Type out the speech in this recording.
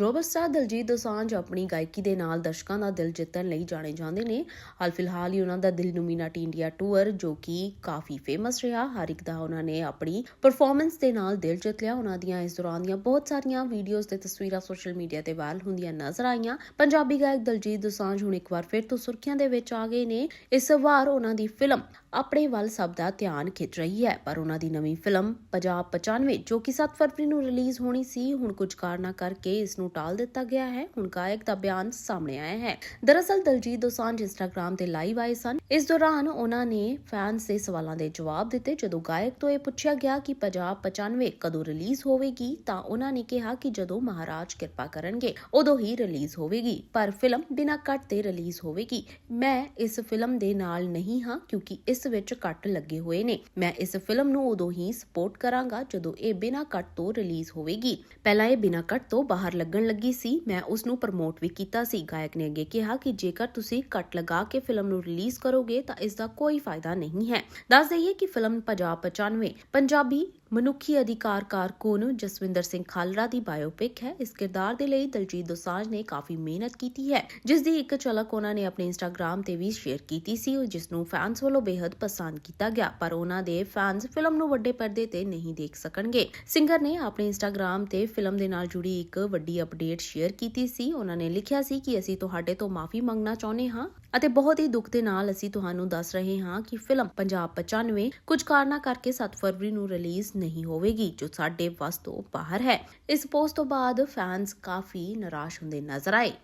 Global star Daljit Dosanjh ਆਪਣੀ ਗਾਇਕੀ ਦੇ ਨਾਲ ਦਰਸ਼ਕਾਂ ਦਾ ਦਿਲ ਜਿੱਤਣ ਲਈ ਜਾਣੇ ਜਾਂਦੇ ਨੇ। ਹਾਲ ਫਿਲਹਾਲ ਹੀ ਉਹਨਾਂ ਦਾ ਦਿਲ ਨੂਮੀਨਾਟੀ ਇੰਡੀਆ ਟੂਰ ਜੋ ਕਿ ਕਾਫੀ ਫੇਮਸ ਰਿਹਾ। ਹਰ ਇੱਕ ਦਾ ਉਹਨਾਂ ਨੇ ਆਪਣੀ ਪਰਫਾਰਮੈਂਸ ਦੇ ਨਾਲ ਦਿਲ ਜਿੱਤ ਲਿਆ। ਉਹਨਾਂ ਦੀਆਂ ਇਸ ਦੌਰਾਨ ਦੀਆਂ ਬਹੁਤ ਸਾਰੀਆਂ ਵੀਡੀਓਜ਼ ਤੇ ਤਸਵੀਰਾਂ ਸੋਸ਼ਲ ਮੀਡੀਆ ਤੇ ਵਾਇਰਲ ਹੁੰਦੀਆਂ ਨਜ਼ਰ ਆਈਆਂ। ਪੰਜਾਬੀ ਗਾਇਕ ਦਲਜੀਤ ਦੋਸਾਂਝ ਹੁਣ ਇੱਕ ਵਾਰ ਫਿਰ ਤੋਂ ਸੁਰਖੀਆਂ ਦੇ ਵਿੱਚ ਆ ਗਏ ਨੇ। ਇਸ ਵਾਰ ਉਹਨਾਂ ਦੀ ਫਿਲਮ ਆਪਣੇ ਵੱਲ ਸਭ ਦਾ ਧਿਆਨ ਖਿੱਚ ਰਹੀ ਹੈ। ਪਰ ਉਹਨਾਂ ਦੀ ਨਵੀਂ ਫਿਲਮ ਪੰਜਾਬ 95 ਜੋ ਕਿ 7 ਫਰਵਰੀ ਨੂੰ ਰਿਲੀਜ਼ ਹੋਣੀ ਸੀ, ਹੁਣ ਕੁਝ ਕਾਰਨਾਂ ਕਰਕੇ ਇਸ ਨੂੰ ਟਾਲ ਦਿੱਤਾ ਗਿਆ ਹੈ। ਹੁਣ ਗਾਇਕ ਦਾ ਬਿਆਨ ਸਾਹਮਣੇ ਆਇਆ ਹੈ। ਦਰਅਸਲ ਦਲਜੀਤ ਦੋਸਾਂਝ ਇੰਸਟਾਗ੍ਰam ਤੇ ਲਾਈਵ ਆਏ ਸਨ। ਇਸ ਦੌਰਾਨ ਉਹਨਾਂ ਨੇ ਫੈਨਸ ਦੇ ਸਵਾਲਾਂ ਦੇ ਜਵਾਬ ਦਿੱਤੇ। ਜਦੋਂ ਗਾਇਕ ਤੋਂ ਇਹ ਪੁੱਛਿਆ ਗਿਆ ਕਿ ਪੰਜਾਬ 95 ਕਦੋਂ ਰਿਲੀਜ਼ ਹੋਵੇਗੀ, ਤਾਂ ਉਹਨਾਂ ਨੇ ਕਿਹਾ ਕਿ ਜਦੋਂ ਮਹਾਰਾਜ ਕਿਰਪਾ ਕਰਨਗੇ, ਉਦੋਂ ਹੀ ਰਿਲੀਜ਼ ਹੋਵੇਗੀ। ਪਰ ਫਿਲਮ ਬਿਨਾਂ ਕੱਟ ਤੇ ਰਿਲੀਜ਼ ਹੋਵੇਗੀ। ਮੈਂ ਇਸ ਫਿਲਮ ਦੇ ਨਾਲ ਨਹੀਂ ਹਾਂ, ਕਿਉਂਕਿ ਇਸ ਵਿੱਚ ਕੱਟ ਲੱਗੇ ਹੋਏ ਨੇ। ਮੈਂ ਇਸ ਫਿਲਮ ਨੂੰ ਉਦੋਂ ਹੀ ਸਪੋਰਟ ਕਰਾਂਗਾ ਜਦੋਂ ਇਹ ਬਿਨਾਂ ਕੱਟ ਤੋਂ ਰਿਲੀਜ਼ ਹੋਵੇਗੀ। ਪਹਿਲਾਂ ਇਹ ਬਿਨਾਂ ਕੱਟ ਤੋਂ ਬਾਹਰ ਲੱਗਣ ਲੱਗੀ ਸੀ, ਮੈਂ ਉਸ ਨੂੰ ਪ੍ਰਮੋਟ ਵੀ ਕੀਤਾ ਸੀ। ਗਾਇਕ ਨੇ ਅੱਗੇ ਕਿਹਾ ਕਿ ਜੇਕਰ ਤੁਸੀਂ ਕੱਟ ਲਗਾ ਕੇ ਫਿਲਮ ਨੂੰ ਰਿਲੀਜ਼ ਕਰੋਗੇ ਤਾਂ ਇਸ ਦਾ ਕੋਈ ਫਾਇਦਾ ਨਹੀਂ ਹੈ। ਦੱਸ ਦਈਏ ਕਿ ਫਿਲਮ ਪੰਜਾਬ 95 ਪੰਜਾਬੀ ਮਨੁੱਖੀ ਅਧਿਕਾਰ ਕਾਰਕੁਨ ਜਸਵਿੰਦਰ ਸਿੰਘ ਖਾਲੜਾ ਦੀ ਬਾਇਓਪਿਕ ਹੈ। ਇਸ ਕਿਰਦਾਰ ਦੇ ਲਈ ਦਲਜੀਤ ਦੋਸਾਂਝ ਨੇ ਕਾਫੀ ਮਿਹਨਤ ਕੀਤੀ ਹੈ। ਜਿਸ ਦੀ ਇੱਕ ਝਲਕ ਉਹਨਾਂ ਨੇ ਆਪਣੇ ਇੰਸਟਾਗ੍ਰam ਤੇ ਵੀ ਸ਼ੇਅਰ ਕੀਤੀ ਸੀ ਜਿਸ ਨੂੰ ਫੈਨਸ ਵੱਲੋਂ ਬੇहद ਪਸੰਦ ਕੀਤਾ ਗਿਆ, ਪਰ ਉਹਨਾਂ ਦੇ ਫੈਨਸ ਫਿਲਮ ਨੂੰ ਵੱਡੇ ਪਰਦੇ ਤੇ ਨਹੀਂ ਦੇਖ ਸਕਣਗੇ। ਸਿੰਗਰ ਨੇ ਆਪਣੇ ਇੰਸਟਾਗ੍ਰam ਤੇ ਫਿਲਮ ਦੇ ਨਾਲ ਜੁੜੀ ਇੱਕ ਵੱਡੀ ਅਪਡੇਟ ਸ਼ੇਅਰ ਕੀਤੀ ਸੀ। ਉਹਨਾਂ ਨੇ ਲਿਖਿਆ ਸੀ ਕਿ ਅਸੀਂ ਤੁਹਾਡੇ ਤੋਂ ਮਾਫੀ ਮੰਗਣਾ ਚਾਹੁੰਦੇ ਹਾਂ ਅਤੇ ਬਹੁਤ ਹੀ ਦੁੱਖ ਦੇ ਨਾਲ ਅਸੀਂ ਤੁਹਾਨੂੰ ਦੱਸ ਰਹੇ ਹਾਂ ਕਿ ਫਿਲਮ ਪੰਜਾਬ 95 ਕੁਝ ਕਾਰਨਾਂ ਕਰਕੇ 7 ਫਰਵਰੀ ਨੂੰ ਰਿਲੀਜ਼ ਨਹੀਂ ਹੋਵੇਗੀ, ਜੋ ਸਾਡੇ ਵੱਸ ਤੋਂ ਬਾਹਰ ਹੈ। ਇਸ ਪੋਸਟ ਤੋਂ ਬਾਅਦ ਫੈਨਸ ਕਾਫੀ ਨਿਰਾਸ਼ ਹੁੰਦੇ ਨਜ਼ਰ ਆਏ।